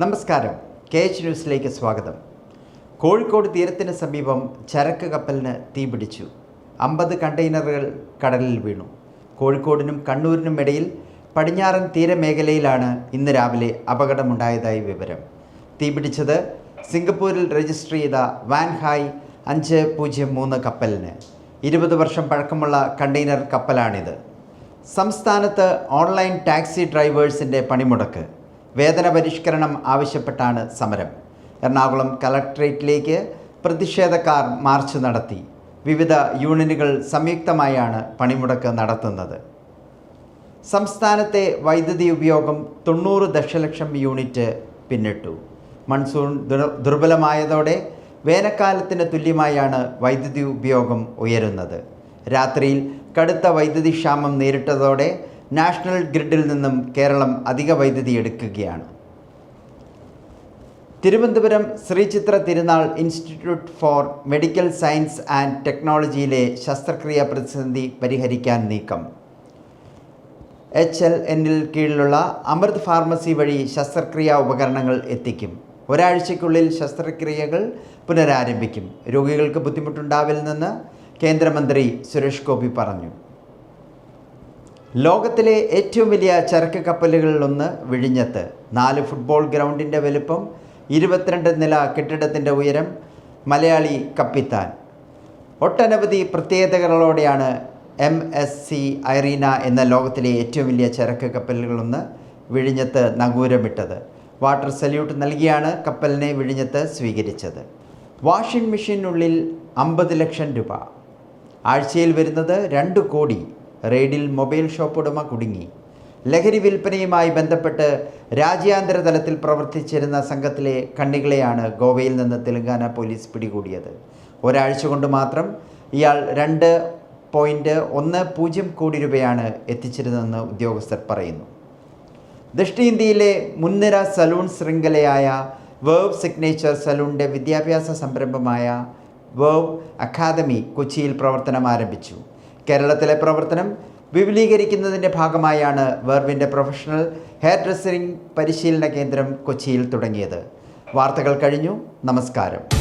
നമസ്കാരം. K H ന്യൂസിലേക്ക് സ്വാഗതം. കോഴിക്കോട് തീരത്തിന് സമീപം ചരക്ക് കപ്പലിന് തീപിടിച്ചു അമ്പത് കണ്ടെയ്നറുകൾ കടലിൽ വീണു. കോഴിക്കോടിനും കണ്ണൂരിനും ഇടയിൽ പടിഞ്ഞാറൻ തീരമേഖലയിലാണ് ഇന്ന് രാവിലെ അപകടമുണ്ടായതായി വിവരം. തീപിടിച്ചത് സിംഗപ്പൂരിൽ രജിസ്റ്റർ ചെയ്ത വാൻഹായ് അഞ്ച് പൂജ്യം മൂന്ന് കപ്പലിന്. ഇരുപത് വർഷം പഴക്കമുള്ള കണ്ടെയ്നർ കപ്പലാണിത്. സംസ്ഥാനത്ത് ഓൺലൈൻ ടാക്സി ഡ്രൈവേഴ്സിന്റെ പണിമുടക്ക്. വേതന പരിഷ്കരണം ആവശ്യപ്പെട്ടാണ് സമരം. എറണാകുളം കലക്ട്രേറ്റിലേക്ക് പ്രതിഷേധക്കാർ മാർച്ച് നടത്തി. വിവിധ യൂണിയനുകൾ സംയുക്തമായാണ് പണിമുടക്ക് നടത്തുന്നത്. സംസ്ഥാനത്തെ വൈദ്യുതി ഉപയോഗം തൊണ്ണൂറ് ദശലക്ഷം യൂണിറ്റ് പിന്നിട്ടു. മൺസൂൺ ദുർബലമായതോടെ വേനൽക്കാലത്തിന് തുല്യമായാണ് വൈദ്യുതി ഉപയോഗം ഉയരുന്നത്. രാത്രിയിൽ കടുത്ത വൈദ്യുതി ക്ഷാമം നേരിട്ടതോടെ നാഷണൽ ഗ്രിഡിൽ നിന്നും കേരളം അധിക വൈദ്യുതി എടുക്കുകയാണ്. Thiruvananthapuram Sreechitra Tirunal institute for medical science and ടെക്നോളജിയിലെ ശസ്ത്രക്രിയ പ്രതിസന്ധി പരിഹരിക്കാൻ നീക്കം. എച്ച് എൽ എന്നിൽ കീഴിലുള്ള അമൃത് ഫാർമസി വഴി ശസ്ത്രക്രിയാ ഉപകരണങ്ങൾ എത്തിക്കും. ഒരാഴ്ചയ്ക്കുള്ളിൽ ശസ്ത്രക്രിയകൾ പുനരാരംഭിക്കും. രോഗികൾക്ക് ബുദ്ധിമുട്ടുണ്ടാവില്ലെന്ന് കേന്ദ്രമന്ത്രി സുരേഷ് ഗോപി പറഞ്ഞു. ലോകത്തിലെ ഏറ്റവും വലിയ ചരക്ക് കപ്പലുകളിലൊന്ന് വിഴിഞ്ഞത്ത്. നാല് ഫുട്ബോൾ ഗ്രൗണ്ടിന്റെ വലുപ്പം ഇരുപത്തിരണ്ട് നില കെട്ടിടത്തിന്റെ ഉയരം മലയാളി കപ്പിത്താൻ. ഒട്ടനവധി പ്രത്യേകതകളോടെയാണ് എം എസ് സി ഐറീന എന്ന ലോകത്തിലെ ഏറ്റവും വലിയ ചരക്ക് കപ്പലുകളൊന്ന് വിഴിഞ്ഞത്ത് നങ്കൂരമിട്ടത് വാട്ടർ സല്യൂട്ട് നൽകിയാണ് കപ്പലിനെ വിഴിഞ്ഞത്ത് സ്വീകരിച്ചത്. വാഷിംഗ് മെഷീനുള്ളിൽ അമ്പത് ലക്ഷം രൂപ. ആഴ്ചയിൽ വരുന്നത് രണ്ട് കോടി റെയ്ഡിൽ മൊബൈൽ ഷോപ്പ് ഉടമ കുടുങ്ങി. ലഹരി വിൽപ്പനയുമായി ബന്ധപ്പെട്ട് രാജ്യാന്തര തലത്തിൽ പ്രവർത്തിച്ചിരുന്ന സംഘത്തിലെ കണ്ണികളെയാണ് ഗോവയിൽ നിന്ന് തെലങ്കാന പോലീസ് പിടികൂടിയത്. ഒരാഴ്ച കൊണ്ട് മാത്രം ഇയാൾ രണ്ട് പോയിന്റ് ഒന്ന് പൂജ്യം കോടി രൂപയാണ് എത്തിച്ചിരുന്നതെന്ന് ഉദ്യോഗസ്ഥർ പറയുന്നു. ദക്ഷിണേന്ത്യയിലെ മുൻനിര സലൂൺ ശൃംഖലയായ വേവ് സിഗ്നേച്ചർ സലൂണിന്റെ വിദ്യാഭ്യാസ സംരംഭമായ വേവ് അക്കാദമി കൊച്ചിയിൽ പ്രവർത്തനം ആരംഭിച്ചു. കേരളത്തിലെ പ്രവർത്തനം വിപുലീകരിക്കുന്നതിന്റെ ഭാഗമായാണ് വെർവിന്റെ പ്രൊഫഷണൽ ഹെയർ ഡ്രസ്സിംഗ് പരിശീലന കേന്ദ്രം കൊച്ചിയിൽ തുടങ്ങിയത്. വാർത്തകൾ കഴിഞ്ഞു. നമസ്കാരം.